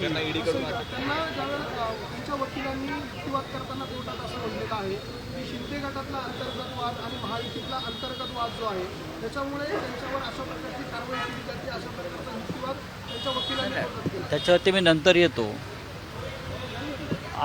त्यांना ईडीकडून त्यांना त्यांच्या वकिलांनी युक्तिवाद करताना कोर्टात असं म्हटलेलं आहे की शिंदे गटातला अंतर्गत वाद आणि महायुतीतला अंतर्गत वाद जो आहे त्याच्यामुळे त्यांच्यावर अशा प्रकारची कारवाई केली जाते अशा प्रकारचा युक्तिवाद त्यांच्या वकिलांनी त्याच्यावरती मी नंतर येतो.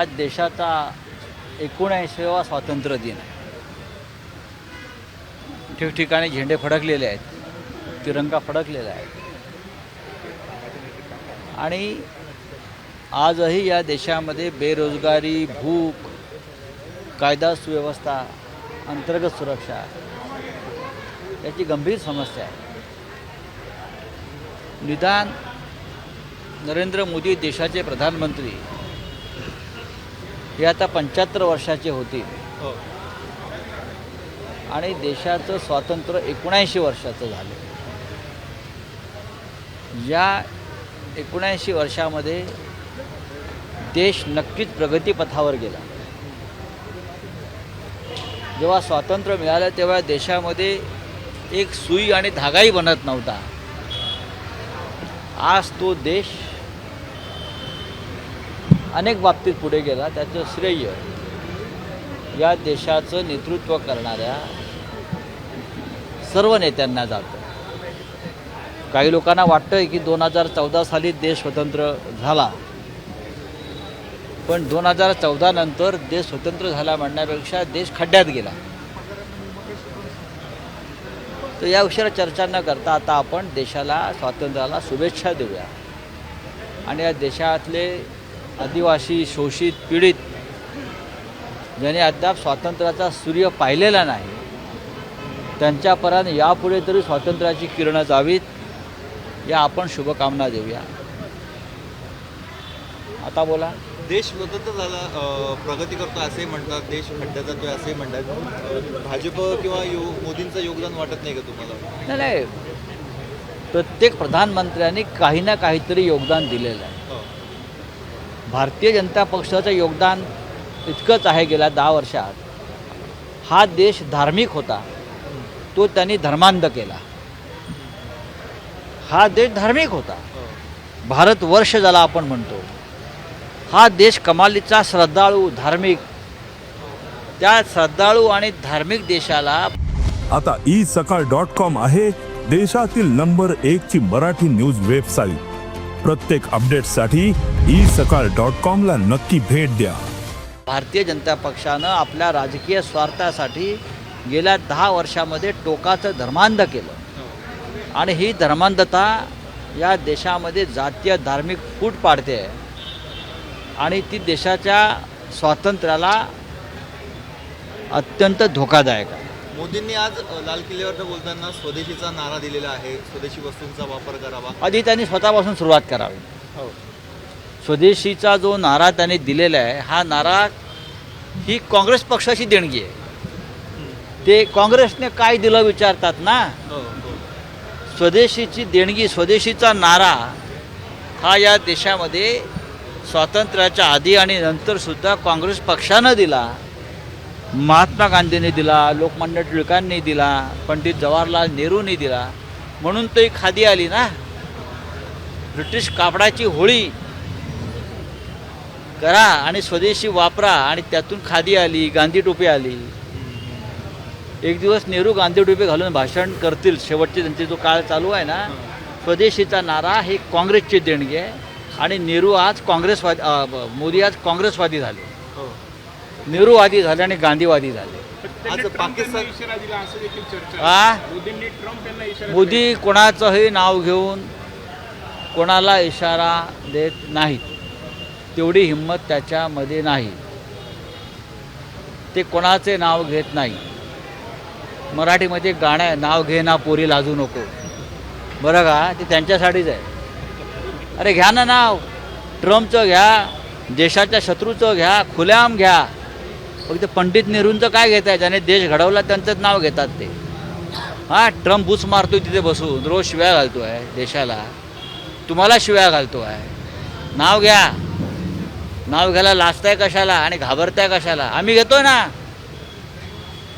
आज देशाचा एकोणऐंशीवा स्वातंत्र्य दिन आहे. ठिकठिकाणी झेंडे फडकलेले आहेत तिरंगा फडकलेला आहे. आणि आजही या देशामध्ये बेरोजगारी भूक कायदा सुव्यवस्था अंतर्गत सुरक्षा याची गंभीर समस्या आहे. निदान नरेंद्र मोदी देशाचे प्रधानमंत्री हे आता पंच्याहत्तर वर्षाचे होतील. हो. आणि देशाचं स्वातंत्र्य एकोणऐंशी वर्षाचं झालं. या एकोणऐंशी वर्षामध्ये देश नक्कीच प्रगतीपथावर गेला. जेव्हा स्वातंत्र्य मिळालं तेव्हा देशामध्ये एक सुई आणि धागाही बनत नव्हता. आज तो देश अनेक बाबतीत पुढे गेला. त्याचं श्रेय या देशाचं नेतृत्व करणाऱ्या सर्व नेत्यांना जातं. काही लोकांना वाटतं की दोन हजार चौदा साली देश स्वतंत्र झाला. पण दोन हजार चौदा नंतर देश स्वतंत्र झाला म्हणण्यापेक्षा देश खड्ड्यात गेला. तर या विषयाला चर्चा न करता आता आपण देशाला स्वातंत्र्याला शुभेच्छा देऊया. आणि या देशातले आदिवासी शोषित पीडित ज्याने अद्याप स्वातंत्र्याचा सूर्य पाहिलेला नाही त्यांच्यापर्यंत यापुढे तरी स्वातंत्र्याची किरणं जावीत या आपण शुभकामना देऊया. आता बोला. देश स्वतंत्र झाला प्रगती करतो असे म्हणतात देश खड्ड्यात जातोय असे म्हणतात. भाजप किंवा यो मोदींचं योगदान वाटत नाही का तुम्हाला? नाही नाही. प्रत्येक प्रधानमंत्र्यांनी काही ना काहीतरी योगदान दिलेलं आहे. हो. भारतीय जनता पक्षाचं योगदान इतकंच आहे गेल्या दहा वर्षात. हा देश धार्मिक होता. तो त्यांनी धर्मांध केला. हा देश धार्मिक होता. हो. भारतवर्ष ज्याला आपण म्हणतो हा देश कमालीचा श्रद्धाळू धार्मिक. त्या श्रद्धाळू आणि धार्मिक देशाला आता ई सकाळ डॉट कॉम आहे देशातील नंबर एक ची मराठी न्यूज वेबसाईट. प्रत्येक अपडेटसाठी ई सकाळ डॉट कॉम ला नक्की भेट द्या. भारतीय जनता पक्षानं आपल्या राजकीय स्वार्थासाठी गेल्या दहा वर्षामध्ये टोकाचं धर्मांध केलं. आणि ही धर्मांधता या देशामध्ये जातीय धार्मिक फूट पाडते. आहे आणि ती देशाच्या स्वातंत्र्याला अत्यंत धोकादायक आहे. मोदींनी आज लाल किल्ल्यावर बोलताना स्वदेशीचा नारा दिलेला आहे. स्वदेशी वस्तूंचा वापर करावा. आधी त्यांनी स्वतःपासून सुरुवात करावी. हो. स्वदेशीचा जो नारा त्यांनी दिलेला आहे हा नारा ही काँग्रेस पक्षाची देणगी आहे. ते काँग्रेसने काय दिलं विचारतात ना? हो हो. स्वदेशीची देणगी स्वदेशीचा नारा हा या देशामध्ये स्वातंत्र्याच्या आधी आणि नंतरसुद्धा काँग्रेस पक्षानं दिला. महात्मा गांधींनी दिला लोकमान्य टिळकांनी दिला पंडित जवाहरलाल नेहरूंनी दिला. म्हणून तो ही खादी आली ना. ब्रिटिश कापडाची होळी करा आणि स्वदेशी वापरा आणि त्यातून खादी आली गांधी टोपी आली. एक दिवस नेहरू गांधी टोपी घालून भाषण करतील. शेवटचे त्यांचे जो काळ चालू आहे ना स्वदेशीचा नारा ही काँग्रेसची देणगी. आहे आणि नेहरू आज काँग्रेसवादी मोदी आज काँग्रेसवादी झाले. हो. नेहरूवादी झाले आणि गांधीवादी झाले. आज पाकिस्तान इशारा दिला असं देखील चर्चा आ? मोदींनी ट्रम्प यांना इशारा मोदी कोणाचंही नाव घेऊन कोणाला इशारा देत नाहीत. तेवढी हिंमत त्याच्यामध्ये नाही. ते कोणाचे नाव घेत नाही. मराठीमध्ये गाणं आहे नाव घे ना पोरी लाजू नको. बरं का? ते त्यांच्यासाठीच आहे. अरे घ्या ना नाव. ट्रम्पचं घ्या देशाच्या शत्रूचं घ्या खुल्याम घ्या. फक्त पंडित नेहरूंचं काय घेत आहे ज्याने देश घडवला त्यांचंच नाव घेतात ते. हां ट्रम्प बुच मारतोय तिथे बसून. रोज शिव्या घालतो आहे देशाला. तुम्हाला शिव्या घालतो आहे नाव घ्या. नाव घ्यायला लाजताय कशाला आणि घाबरताय कशाला? आम्ही घेतोय ना.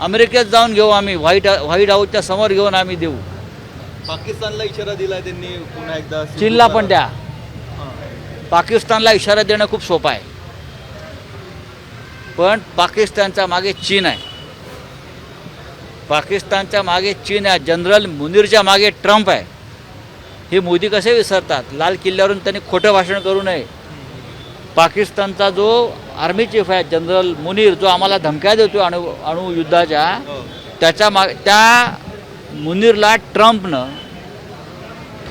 अमेरिकेत जाऊन घेऊ आम्ही. व्हाईट व्हाईट हाऊसच्या समोर घेऊन आम्ही देऊ. पाकिस्तानला इशारा दिलाय त्यांनी पुन्हा एकदा. चीनला पण द्या. पाकिस्तानला इशारा देणं खूप सोपं आहे. पण पाकिस्तानच्या मागे चीन आहे. पाकिस्तानच्या मागे चीन आहे. जनरल मुनीरच्या मागे ट्रम्प आहे. हे मोदी कसे विसरतात? लाल किल्ल्यावरून त्यांनी खोटं भाषण करू नये. पाकिस्तानचा जो आर्मी चीफ आहे जनरल मुनीर जो आम्हाला धमक्या देतो अणु अणुयुद्धाच्या हो. त्याच्या माग त्या मुनीरला ट्रम्पनं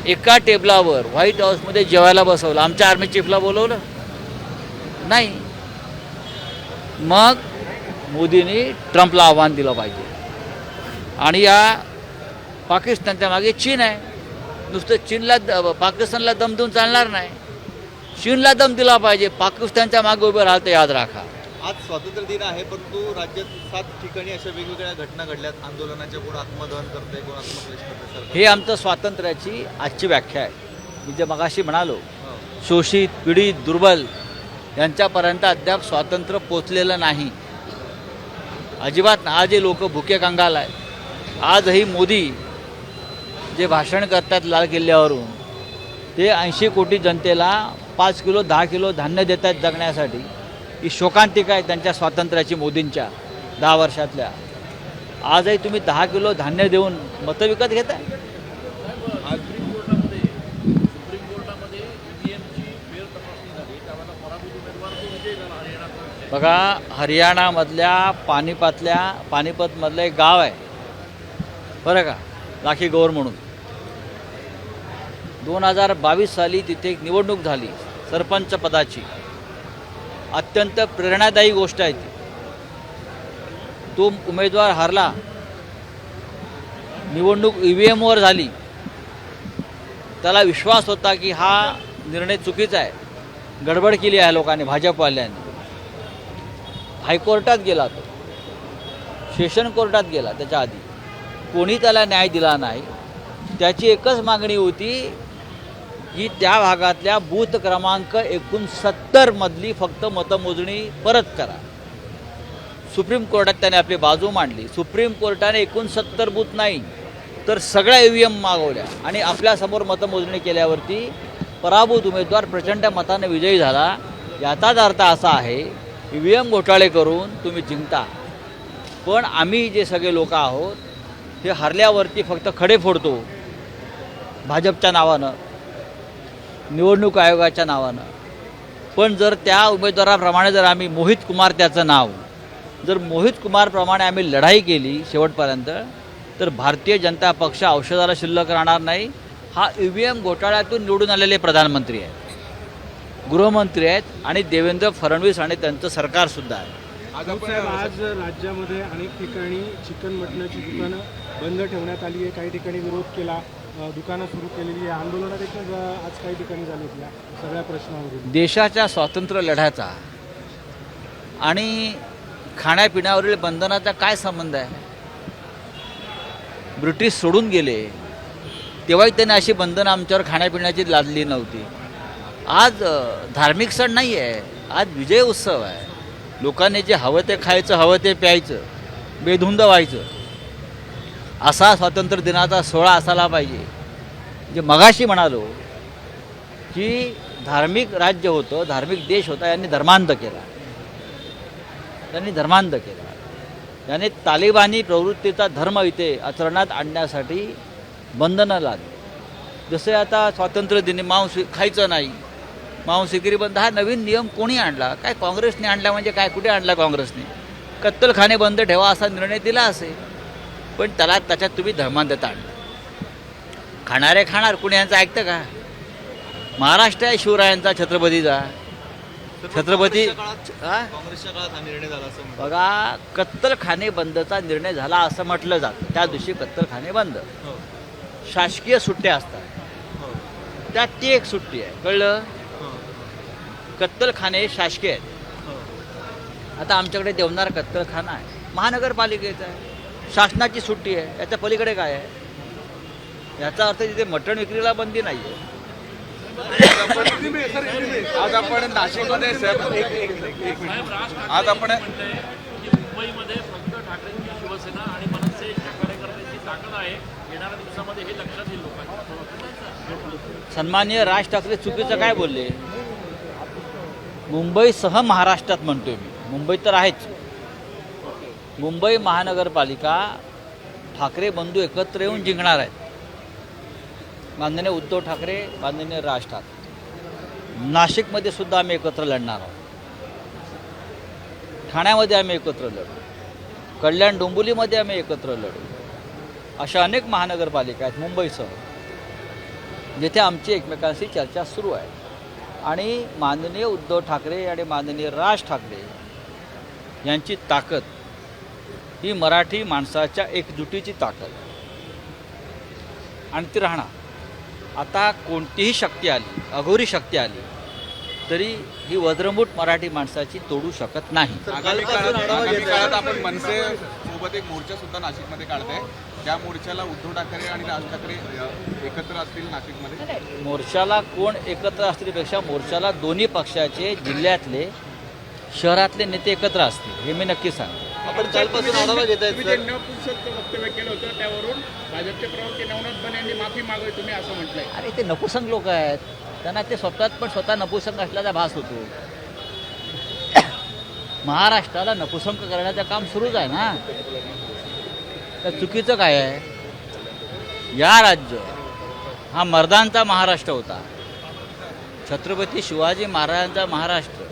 एका टेबलावर व्हाईट हाऊसमध्ये जेवायला बसवलं. आमच्या आर्मी चीफला बोलवलं. नाही. मग मोदींनी ट्रम्पला आव्हान दिलं पाहिजे. आणि या पाकिस्तानच्या मागे चीन आहे. नुसतं चीनला द- पाकिस्तानला दम देऊन चालणार नाही. चीनला दम दिला पाहिजे. पाकिस्तानच्या मागे उभं राहतं याद राखा. आज स्वातंत्र्य दिन आहे परंतु राज्यात सात ठिकाणी अशा वेगवेगळ्या घटना घडल्यात. आंदोलनाच्या कोण आत्मदहन करते कोण आत्मक्लेश करते हे आमचं स्वातंत्र्याची आजची व्याख्या आहे. मी जे मगाशी म्हणालो हो. शोषित पीडित दुर्बल यांच्यापर्यंत अद्याप स्वातंत्र्य पोचलेलं नाही. अजिबात आज हे लोक भुके कंगाल आहेत. आजही मोदी जे भाषण करतात लाल किल्ल्यावरून ते ऐंशी कोटी जनतेला पाच किलो दहा किलो धान्य देत आहेत जगण्यासाठी. ही शोकांतिका आहे त्यांच्या स्वातंत्र्याची मोदींच्या दहा वर्षातल्या. आजही तुम्ही दहा किलो धान्य देऊन मतं विकत घेताय? बघा हरियाणामधल्या पानिपतल्या पानिपतमधलं एक गाव आहे. बरं का? लाखी गौर म्हणून. दोन हजार बावीस साली तिथे एक निवडणूक झाली सरपंच पदाची. अत्यंत प्रेरणादायी गोष्ट आहे ती. तो उमेदवार हारला निवडणूक ई व्ही एमवर झाली त्याला विश्वास होता की हा निर्णय चुकीचा आहे. गडबड केली आहे लोकांनी भाजपवाल्यांनी. हायकोर्टात गेला तो. सेशन कोर्टात गेला त्याच्या आधी. कोणी त्याला न्याय दिला नाही. त्याची एकच मागणी होती की त्या भागातल्या बूथ क्रमांक एकोणसत्तरमधली फक्त मतमोजणी परत करा. सुप्रीम कोर्टात त्याने आपली बाजू मांडली. सुप्रीम कोर्टाने एकोणसत्तर बूथ नाही तर सगळ्या ई व्ही एम मागवल्या आणि आपल्यासमोर मतमोजणी केल्यावरती पराभूत उमेदवार प्रचंड मताने विजयी झाला. याचाच अर्थ असा आहे ई व्ही एम घोटाळे करून तुम्ही जिंकता. पण आम्ही जे सगळे लोक आहोत हे हरल्यावरती फक्त खडे फोडतो भाजपच्या नावानं. निवडणूक आयोगाच्या नावानं. पण जर त्या उमेदवाराप्रमाणे जर आम्ही मोहित कुमार त्याचं नाव जर मोहित कुमारप्रमाणे आम्ही लढाई केली शेवटपर्यंत तर भारतीय जनता पक्ष औषधाला शिल्लक राहणार नाही. हा ई व्ही एम घोटाळ्यातून निवडून आलेले प्रधानमंत्री आहेत. गृहमंत्री आहेत आणि देवेंद्र फडणवीस आणि त्यांचं सरकारसुद्धा आहे. साहेब आज राज्यामध्ये अनेक ठिकाणी चिकन मटणाची दुकानं बंद ठेवण्यात आली आहे. काही ठिकाणी विरोध केला. दुकानं सुरू केलेली आहे. देखील आज काही ठिकाणी झाली सगळ्या प्रश्नावरून. देशाच्या स्वातंत्र्य लढ्याचा आणि खाण्यापिण्यावरील बंधनाचा काय संबंध आहे? ब्रिटिश सोडून गेले तेव्हाही त्यांनी अशी बंधनं आमच्यावर खाण्यापिण्याची लादली नव्हती. आज धार्मिक सण नाही आहे आज विजय उत्सव आहे. लोकांनी जे हवं ते खायचं हवं ते प्यायचं बेधुंद व्हायचं. असा स्वातंत्र्य दिनाचा सोहळा असायला पाहिजे. जे मगाशी म्हणालो की धार्मिक राज्य होतं धार्मिक देश होता यांनी धर्मांत केला. त्यांनी धर्मांत केला. याने तालिबानी प्रवृत्तीचा धर्म इथे आचरणात आणण्यासाठी बंधनं लागली. जसे आता स्वातंत्र्य दिनी मांस खायचं नाही. मांस विक्री बंद हा नवीन नियम कोणी आणला? काय काँग्रेसने आणला म्हणजे काय? कुठे आणला काँग्रेसने? कत्तलखाने बंद ठेवा असा निर्णय दिला असेल. पण त्याला त्याच्यात तुम्ही धर्मांधता आणलं खाणारे खाणार कुणी यांचं ऐकतं का महाराष्ट्र आहे शिवरायांचा छत्रपतीचा छत्रपती काँग्रेसच्या काळात हा? काँग्रेसच्या काळात निर्णय झाला असं म्हणतात. बघा कत्तलखाने बंदचा निर्णय झाला असं म्हटलं जातं त्या दिवशी कत्तलखाने बंद हो. शासकीय सुट्ट्या असतात हो. त्यात ती एक सुट्टी आहे कळलं हो. कत्तलखाने शासकीय आहेत हो. आता आमच्याकडे देवनार कत्तलखाना आहे महानगरपालिकेचा आहे शासनाची सुट्टी आहे याच्या पलीकडे काय आहे? याचा अर्थ तिथे मटण विक्रीला बंदी नाही आहे आज आपण नाशिकमध्ये साहेब एक एक मिनिट, एक मिनिट. आज आपण मुंबईमध्ये फक्त ठाकरेंची शिवसेना आणि मनसेच्या कार्यकर्त्यांची ताकद आहे. येणाऱ्या दिवसामध्ये हे लक्षात येईल लोकांच्या. सन्माननीय राज ठाकरे चुकीचं काय बोलले? मुंबईसह महाराष्ट्रात म्हणतोय मी. मुंबईत तर आहेच. मुंबई महानगरपालिका ठाकरे बंधू एकत्र येऊन जिंकणार आहेत. माननीय उद्धव ठाकरे माननीय राज ठाकरे. नाशिकमध्ये सुद्धा आम्ही एकत्र लढणार आहोत. ठाण्यामध्ये आम्ही एकत्र लढू. कल्याण डोंबिवलीमध्ये आम्ही एकत्र लढू. अशा अनेक महानगरपालिका आहेत मुंबईसह जिथे आमची एकमेकांशी चर्चा सुरू आहे. आणि माननीय उद्धव ठाकरे आणि माननीय राज ठाकरे यांची ताकद ही मराठी माणसाच्या एकजुटीची ताकद. आणि ती राहणार. आता कोणतीही शक्ती आली अघोरी शक्ती आली तरी ही वज्रमूठ मराठी माणसाची तोडू शकत नाही. आगामी काळात आगामी काळात आपण मनसे सोबत एक मोर्चा सुद्धा नाशिकमध्ये काढताय. त्या मोर्चाला उद्धव ठाकरे आणि राज ठाकरे एकत्र असतील नाशिकमध्ये? मोर्चाला कोण एकत्र असण्यापेक्षा मोर्चाला दोन्ही पक्षाचे जिल्ह्यातले शहरातले नेते एकत्र असतील हे मी नक्की सांगतो. आपण कालपासून आढावा घेत आहेत तुम्ही जे नपुंसक वक्तव्य केलं होतं त्यावरून भाजपचे प्रवक्ते नवनाथ बने यांनी माफी मागावी तुम्ही असं म्हटलंय. अरे ते नपुसंग लोक आहेत. त्यांना ते स्वतःत पण स्वतः नपुसंग असल्याचा भास होतो. महाराष्ट्राला नपुसंग करण्याचं काम सुरूच आहे ना. तर चुकीचं काय आहे? या राज्य हा मर्दांचा महाराष्ट्र होता. छत्रपती शिवाजी महाराजांचा महाराष्ट्र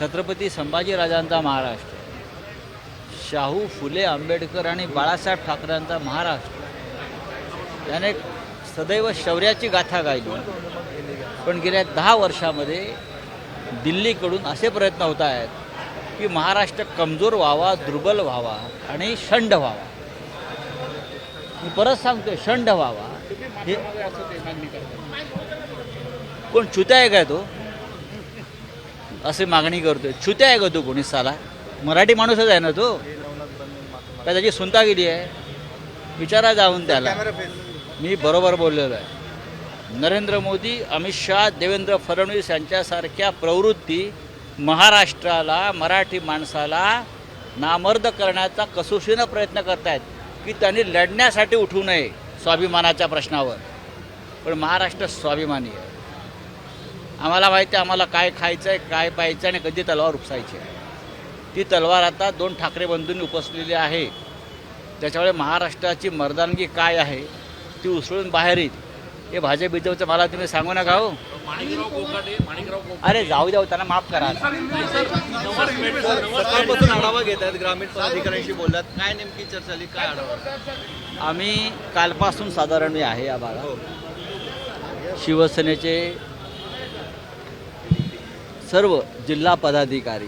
छत्रपती संभाजीराजांचा महाराष्ट्र. शाहू फुले आंबेडकर आणि बाळासाहेब ठाकरेंचा महाराष्ट्र. त्याने सदैव शौर्याची गाथा गायली. पण गेल्या दहा वर्षामध्ये दिल्लीकडून असे प्रयत्न होत आहेत की महाराष्ट्र कमजोर व्हावा दुर्बल व्हावा आणि शंड व्हावा. मी परत सांगतोय शंड व्हावा. हे कोण छुत्या आहे काय तो? असे मागणी करतोय. छुत्या आहे का तो कोणी साला? मराठी माणूसच आहे ना तो? काय त्याची सुनता गेली आहे? विचारा जाऊन त्याला. मी बरोबर बोललेलो आहे. नरेंद्र मोदी अमित शहा देवेंद्र फडणवीस यांच्यासारख्या प्रवृत्ती महाराष्ट्राला मराठी माणसाला नामर्द करण्याचा कसोशीनं प्रयत्न करतायत की त्यांनी लढण्यासाठी उठू नये स्वाभिमानाच्या प्रश्नावर. पण महाराष्ट्र स्वाभिमानी आहे. आम्हाला माहिती आहे आम्हाला काय खायचं आहे काय प्यायचं आहे आणि कधी तलवार उपसायची आहे. ती तलवार आता दोन ठाकरे बंधूंनी उपसलेली आहे. त्याच्यामुळे महाराष्ट्राची मर्दानगी काय आहे ती उसळून बाहेर येईल हे भाजप बिजवचं मला तुम्ही सांगू नका हो. अरे जाऊ द्या हो, त्यांना माफ करा. सकाळपासून आढावा घेत आहेत ग्रामीण पदाधिकाऱ्यांशी बोललात काय नेमकी चर्चा झाली काय आढावा? आम्ही कालपासून साधारण मी आहे या भागात शिवसेनेचे सर्व जिल्हा पदाधिकारी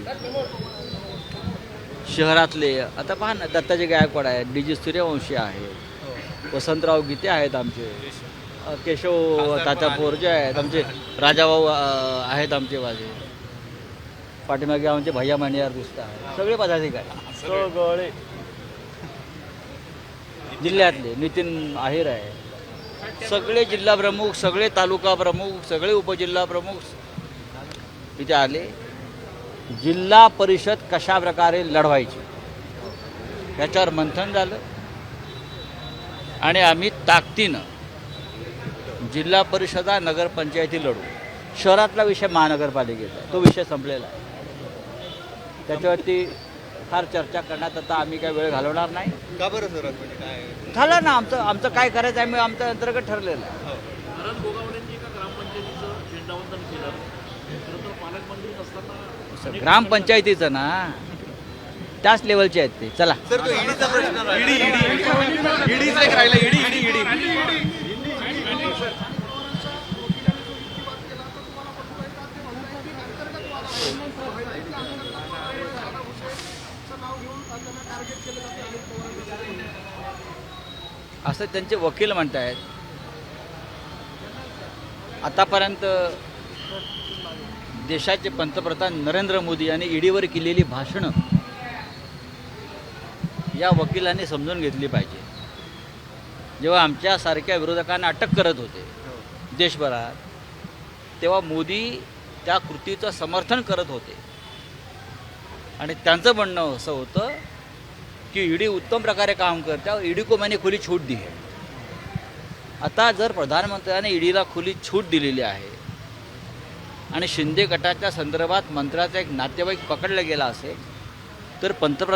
शहरातले आता पहा ना दत्ताजी गायकवाड आहेत डी जी सूर्यवंशी आहे वसंतराव गीते आहेत आमचे केशव. तात्या पोरजे आहेत आमचे राजाभाऊ आहेत आमचे माझे. पाठीमागे आमचे भैया मानियार दिसत आहेत. सगळे पदाधिकारी. सगळे. जिल्ह्यातले नितीन आहेर आहे. सगळे जिल्हा प्रमुख सगळे तालुका प्रमुख सगळे उपजिल्हा प्रमुख इथे आले. जिल्हा परिषद कशा प्रकारे लढवायची? याच्यावर मंथन झालं. आणि आम्ही ताकदीनं जिल्हा परिषदा नगरपंचायती लढू. शहरातला विषय महानगरपालिकेचा. तो विषय संपलेला आहे. त्याच्यावरती फार चर्चा करण्यात आता आम्ही काही वेळ घालवणार नाही. का बरं सर म्हणजे काय? झालं ना आमचं आमचं काय करायचं आहे मी आमचं अंतर्गत ठरलेलं आहे भरत गोगावलेंनी एका ग्रामपंचायतीचं झेंडावंदन केलं खरं तर पालकमंत्री नसताना ग्रामपंचायतीचं ना त्याच लेवलचे आहेत ते. चला. सर तो ईडीचा प्रश्न ईडी ईडीचा एक राहिला ईडी ईडी ईडी असं त्यांचे वकील म्हणत आहेत आतापर्यंत देशाचे पंतप्रधान नरेंद्र मोदी यांनी ईडीवर केलेली भाषणं या वकिलांनी समजून घेतली पाहिजे. जेव्हा आमच्यासारख्या विरोधकांना अटक करत होते देशभरात तेव्हा मोदी त्या कृतीचं समर्थन करत होते. आणि त्यांचं म्हणणं असं होतं की ईडी उत्तम प्रकारे काम करते ईडी को मैंने खुली छूट दिली आता जर प्रधानमंत्र्याने ईडीला खुली छूट दिलेली आहे आणि शिंदे गटाच्या संदर्भात मंत्र्याचा एक नातेवाईक पकडला गेला असेल तर पंतप्रधान